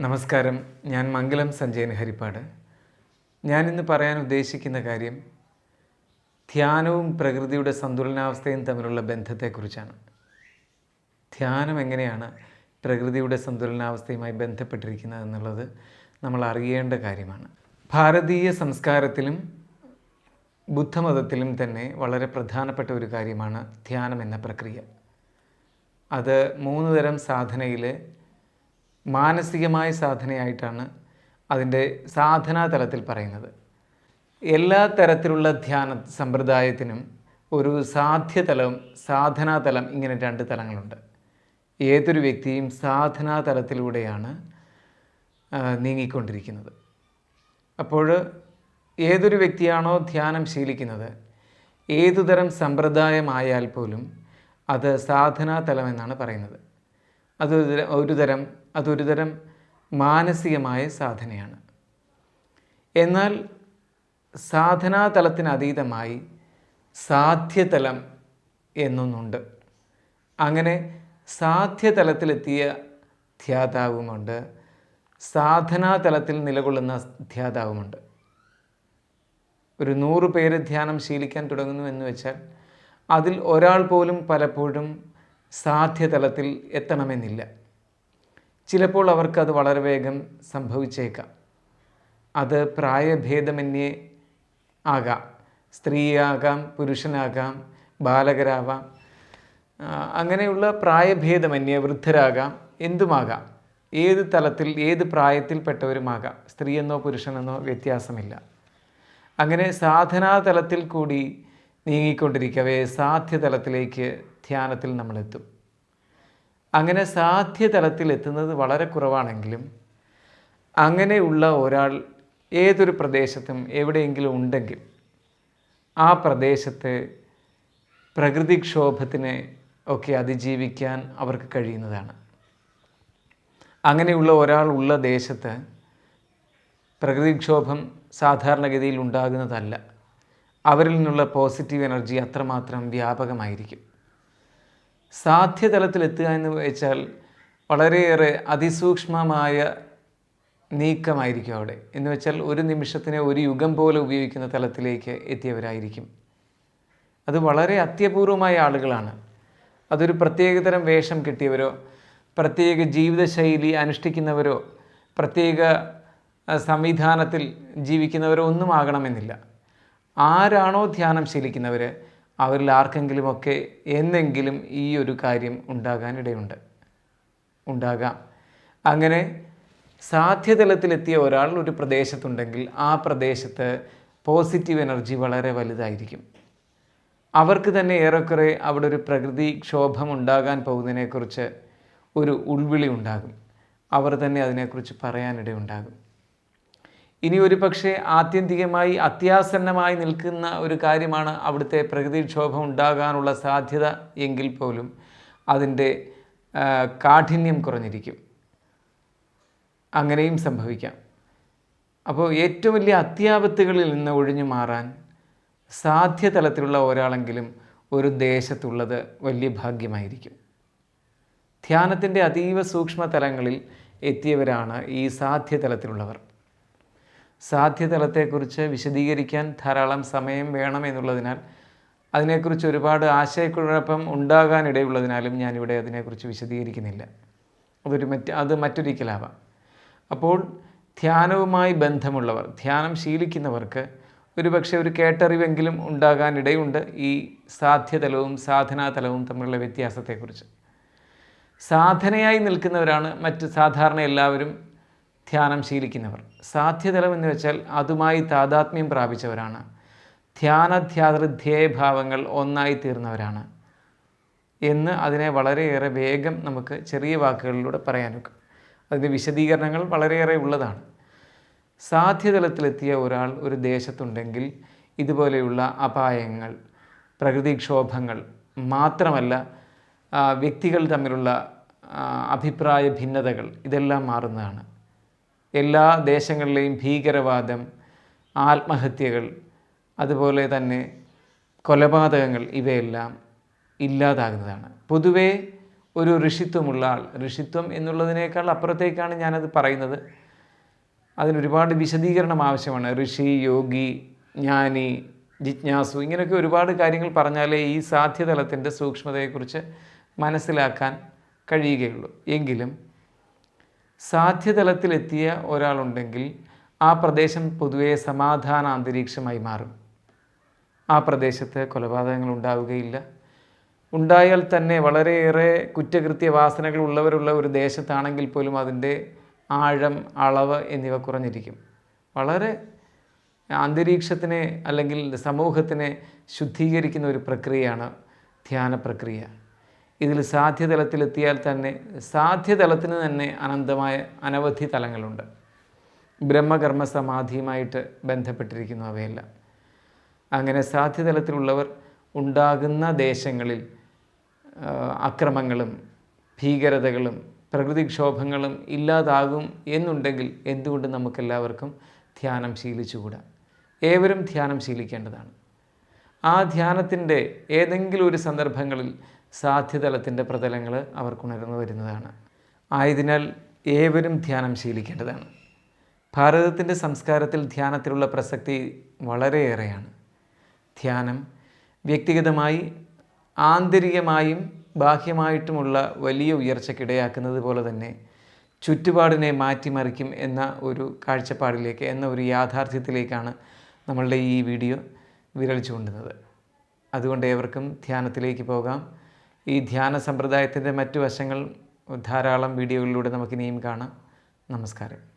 നമസ്കാരം. ഞാൻ മംഗലം സഞ്ജയൻ ഹരിപ്പാട്. ഞാനിന്ന് പറയാൻ ഉദ്ദേശിക്കുന്ന കാര്യം ധ്യാനവും പ്രകൃതിയുടെ സന്തുലനാവസ്ഥയും തമ്മിലുള്ള ബന്ധത്തെക്കുറിച്ചാണ്. ധ്യാനം എങ്ങനെയാണ് പ്രകൃതിയുടെ സന്തുലനാവസ്ഥയുമായി ബന്ധപ്പെട്ടിരിക്കുന്നത് എന്നുള്ളത് നമ്മൾ അറിയേണ്ട കാര്യമാണ്. ഭാരതീയ സംസ്കാരത്തിലും ബുദ്ധമതത്തിലും തന്നെ വളരെ പ്രധാനപ്പെട്ട ഒരു കാര്യമാണ് ധ്യാനം എന്ന പ്രക്രിയ. അത് മൂന്ന് തരം സാധനയിൽ മാനസികമായ സാധനയായിട്ടാണ് അതിന്റെ സാധനാ തലത്തിൽ പറയുന്നത്. എല്ലാ തരത്തിലുള്ള ധ്യാന സമ്പ്രദായത്തിനും ഒരു സാധ്യതലം സാധനാതലം ഇങ്ങനെ രണ്ട് തലങ്ങളുണ്ട്. ഏതൊരു വ്യക്തിയും സാധനാ തലത്തിലൂടെയാണ് നീങ്ങിക്കൊണ്ടിരിക്കുന്നത്. അപ്പോൾ ഏതൊരു വ്യക്തിയാണോ ധ്യാനം ശീലിക്കുന്നത് ഏതുതരം സമ്പ്രദായമായാൽ പോലും അത് സാധനാ തലം എന്നാണ് പറയുന്നത്. അത് ഒരു തരം അതൊരു തരം മാനസികമായ സാധനയാണ്. എന്നാൽ സാധനാതലത്തിന് അതീതമായി സാധ്യതലം എന്നൊന്നുണ്ട്. അങ്ങനെ സാധ്യതലത്തിലെത്തിയ ധ്യാതാവുമുണ്ട് സാധനാതലത്തിൽ നിലകൊള്ളുന്ന ധ്യാതാവുമുണ്ട്. ഒരു നൂറ് പേര് ധ്യാനം ശീലിക്കാൻ തുടങ്ങുന്നു എന്ന് വെച്ചാൽ അതിൽ ഒരാൾ പോലും പലപ്പോഴും സാധ്യതലത്തിൽ എത്തണമെന്നില്ല. ചിലപ്പോൾ അവർക്കത് വളരെ വേഗം സംഭവിച്ചേക്കാം. അത് പ്രായഭേദമന്യേ ആകാം. സ്ത്രീയാകാം പുരുഷനാകാം ബാലകരാവാം. അങ്ങനെയുള്ള പ്രായഭേദമന്യേ വൃദ്ധരാകാം എന്തുമാകാം? ഏത് തലത്തിൽ ഏത് പ്രായത്തിൽപ്പെട്ടവരുമാകാം? സ്ത്രീയെന്നോ പുരുഷനെന്നോ വ്യത്യാസമില്ല. അങ്ങനെ സാധനാ തലത്തിൽ കൂടി നീങ്ങിക്കൊണ്ടിരിക്കവേ സാധ്യതലത്തിലേക്ക് ധ്യാനത്തിൽ നമ്മളെത്തും. അങ്ങനെ സാധ്യതലത്തിൽ എത്തുന്നത് വളരെ കുറവാണെങ്കിലും അങ്ങനെയുള്ള ഒരാൾ ഏതൊരു പ്രദേശത്തും എവിടെയെങ്കിലും ഉണ്ടെങ്കിൽ ആ പ്രദേശത്ത് പ്രകൃതിക്ഷോഭത്തിനെ ഒക്കെ അതിജീവിക്കാൻ അവർക്ക് കഴിയുന്നതാണ്. അങ്ങനെയുള്ള ഒരാൾ ഉള്ള ദേശത്ത് പ്രകൃതിക്ഷോഭം സാധാരണഗതിയിൽ ഉണ്ടാകുന്നതല്ല. അവരിൽ നിന്നുള്ള പോസിറ്റീവ് എനർജി അത്രമാത്രം വ്യാപകമായിരിക്കും. സാധ്യതലത്തിലെത്തുക എന്ന് വെച്ചാൽ വളരെയേറെ അതിസൂക്ഷ്മമായ നീക്കമായിരിക്കും അവിടെ. എന്ന് വെച്ചാൽ ഒരു നിമിഷത്തിനെ ഒരു യുഗം പോലെ ഉപയോഗിക്കുന്ന തലത്തിലേക്ക് എത്തിയവരായിരിക്കും. അത് വളരെ അത്യപൂർവമായ ആളുകളാണ്. അതൊരു പ്രത്യേകതരം വേഷം കിട്ടിയവരോ പ്രത്യേക ജീവിതശൈലി അനുഷ്ഠിക്കുന്നവരോ പ്രത്യേക സംവിധാനത്തിൽ ജീവിക്കുന്നവരോ ഒന്നും ആകണമെന്നില്ല. ആരാണോ ധ്യാനം ശീലിക്കുന്നവർ അവരിൽ ആർക്കെങ്കിലുമൊക്കെ എന്നെങ്കിലും ഈ ഒരു കാര്യം ഉണ്ടാകാനിടയുണ്ട്. ഉണ്ടാകാം. അങ്ങനെ സാധ്യതലത്തിലെത്തിയ ഒരാൾ ഒരു പ്രദേശത്തുണ്ടെങ്കിൽ ആ പ്രദേശത്ത് പോസിറ്റീവ് എനർജി വളരെ വലുതായിരിക്കും. അവർക്ക് തന്നെ ഏറെക്കുറെ അവിടെ ഒരു പ്രകൃതി ക്ഷോഭം ഉണ്ടാകാൻ പോകുന്നതിനെക്കുറിച്ച് ഒരു ഉൾവിളി ഉണ്ടാകും. അവർ തന്നെ അതിനെക്കുറിച്ച് പറയാനിടയുണ്ടാകും. ഇനി ഒരു പക്ഷേ ആത്യന്തികമായി അത്യാസന്നമായി നിൽക്കുന്ന ഒരു കാര്യമാണ് അവിടുത്തെ പ്രകൃതിക്ഷോഭം ഉണ്ടാകാനുള്ള സാധ്യത എങ്കിൽ പോലും അതിന്റെ കാഠിന്യം കുറഞ്ഞിരിക്കും. അങ്ങനെയും സംഭവിക്കാം. അപ്പോൾ ഏറ്റവും വലിയ അത്യാപത്തുകളിൽ നിന്ന് ഒഴിഞ്ഞു മാറാൻ സാധ്യതലത്തിലുള്ള ഒരാളെങ്കിലും ഒരു ദേശത്തുള്ളത് വലിയ ഭാഗ്യമായിരിക്കും. ധ്യാനത്തിന്റെ അതീവ സൂക്ഷ്മ തലങ്ങളിൽ എത്തിയവരാണ് ഈ സാധ്യതലത്തിലുള്ളവർ. സാധ്യതലത്തെക്കുറിച്ച് വിശദീകരിക്കാൻ ധാരാളം സമയം വേണമെന്നുള്ളതിനാൽ അതിനെക്കുറിച്ച് ഒരുപാട് ആശയക്കുഴപ്പം ഉണ്ടാകാനിടയുള്ളതിനാലും ഞാനിവിടെ അതിനെക്കുറിച്ച് വിശദീകരിക്കുന്നില്ല. അതൊരു മറ്റ് അത് മറ്റൊരിക്കലാവാം. അപ്പോൾ ധ്യാനവുമായി ബന്ധമുള്ളവർ ധ്യാനം ശീലിക്കുന്നവർക്ക് ഒരുപക്ഷെ ഒരു കേട്ടറിവെങ്കിലും ഉണ്ടാകാനിടയുണ്ട് ഈ സാധ്യതലവും സാധനാതലവും തമ്മിലുള്ള വ്യത്യാസത്തെക്കുറിച്ച്. സാധനയായി നിൽക്കുന്നവരാണ് മറ്റ് സാധാരണ എല്ലാവരും ധ്യാനം ശീലിക്കുന്നവർ. സാധ്യതലം എന്ന് വെച്ചാൽ അതുമായി താതാത്മ്യം പ്രാപിച്ചവരാണ്. ധ്യാനധ്യാതൃധ്യേയ ഭാവങ്ങൾ ഒന്നായി തീർന്നവരാണ് എന്ന് അതിനെ വളരെയേറെ വേഗം നമുക്ക് ചെറിയ വാക്കുകളിലൂടെ പറയാനൊക്കെ. അതിന്റെ വിശദീകരണങ്ങൾ വളരെയേറെ ഉള്ളതാണ്. സാധ്യതലത്തിലെത്തിയ ഒരാൾ ഒരു ദേശത്തുണ്ടെങ്കിൽ ഇതുപോലെയുള്ള അപായങ്ങൾ പ്രകൃതിക്ഷോഭങ്ങൾ മാത്രമല്ല വ്യക്തികൾ തമ്മിലുള്ള അഭിപ്രായ ഭിന്നതകൾ ഇതെല്ലാം മാറുന്നതാണ്. എല്ലാ ദേശങ്ങളിലെയും ഭീകരവാദം ആത്മഹത്യകൾ അതുപോലെ തന്നെ കൊലപാതകങ്ങൾ ഇവയെല്ലാം ഇല്ലാതാകുന്നതാണ്. പൊതുവേ ഒരു ഋഷിത്വമുള്ള ആൾ ഋഷിത്വം എന്നുള്ളതിനേക്കാൾ അപ്പുറത്തേക്കാണ് ഞാനത് പറയുന്നത്. അതിനൊരുപാട് വിശദീകരണം ആവശ്യമാണ്. ഋഷി യോഗി ജ്ഞാനി ജിജ്ഞാസു ഇങ്ങനെയൊക്കെ ഒരുപാട് കാര്യങ്ങൾ പറഞ്ഞാലേ ഈ സാധ്യതലത്തിന്റെ സൂക്ഷ്മതയെക്കുറിച്ച് മനസ്സിലാക്കാൻ കഴിയുകയുള്ളൂ. എങ്കിലും സാധ്യതലത്തിലെത്തിയ ഒരാളുണ്ടെങ്കിൽ ആ പ്രദേശം പൊതുവെ സമാധാന അന്തരീക്ഷമായി മാറും. ആ പ്രദേശത്ത് കൊലപാതകങ്ങൾ ഉണ്ടാവുകയില്ല. ഉണ്ടായാൽ തന്നെ വളരെയേറെ കുറ്റകൃത്യ വാസനകൾ ഉള്ളവരുള്ള ഒരു ദേശത്താണെങ്കിൽ പോലും അതിന്റെ ആഴം അളവ് എന്നിവ കുറഞ്ഞിരിക്കും. വളരെ അന്തരീക്ഷത്തിനെ അല്ലെങ്കിൽ സമൂഹത്തിനെ ശുദ്ധീകരിക്കുന്ന ഒരു പ്രക്രിയയാണ് ധ്യാന പ്രക്രിയ ഇതിൽ സാധ്യതലത്തിലെത്തിയാൽ തന്നെ സാധ്യതലത്തിന് തന്നെ അനന്തമായ അനവധി തലങ്ങളുണ്ട്. ബ്രഹ്മകർമ്മ സമാധിയുമായിട്ട് ബന്ധപ്പെട്ടിരിക്കുന്നു അവയെല്ലാം. അങ്ങനെ സാധ്യതലത്തിലുള്ളവർ ഉണ്ടാകുന്ന ദേശങ്ങളിൽ അക്രമങ്ങളും ഭീകരതകളും പ്രകൃതിക്ഷോഭങ്ങളും ഇല്ലാതാകും എന്നുണ്ടെങ്കിൽ എന്തുകൊണ്ട് നമുക്കെല്ലാവർക്കും ധ്യാനം ശീലിച്ചുകൂടാ? ഏവരും ധ്യാനം ശീലിക്കേണ്ടതാണ്. ആ ധ്യാനത്തിന്റെ ഏതെങ്കിലും ഒരു സന്ദർഭങ്ങളിൽ സാധ്യതലത്തിന്റെ പ്രതലങ്ങൾ അവർക്കുണർന്നു വരുന്നതാണ്. ആയതിനാൽ ഏവരും ധ്യാനം ശീലിക്കേണ്ടതാണ്. ഭാരതത്തിന്റെ സംസ്കാരത്തിൽ ധ്യാനത്തിലുള്ള പ്രസക്തി വളരെയേറെയാണ്. ധ്യാനം വ്യക്തിഗതമായി ആന്തരികമായും ബാഹ്യമായിട്ടുമുള്ള വലിയ ഉയർച്ചയ്ക്കിടയാക്കുന്നത് പോലെ തന്നെ ചുറ്റുപാടിനെ മാറ്റിമറിക്കും എന്ന ഒരു കാഴ്ചപ്പാടിലേക്ക് എന്ന ഒരു യാഥാർത്ഥ്യത്തിലേക്കാണ് നമ്മളുടെ ഈ വീഡിയോ വിരൽ ചൂണ്ടുന്നത് അതുകൊണ്ട് ഏവർക്കും ധ്യാനത്തിലേക്ക് പോകാം. ഈ ധ്യാന സമ്പ്രദായത്തിന്റെ മറ്റു വശങ്ങൾ ധാരാളം വീഡിയോകളിലൂടെ നമുക്കിനിയും കാണാം. നമസ്കാരം.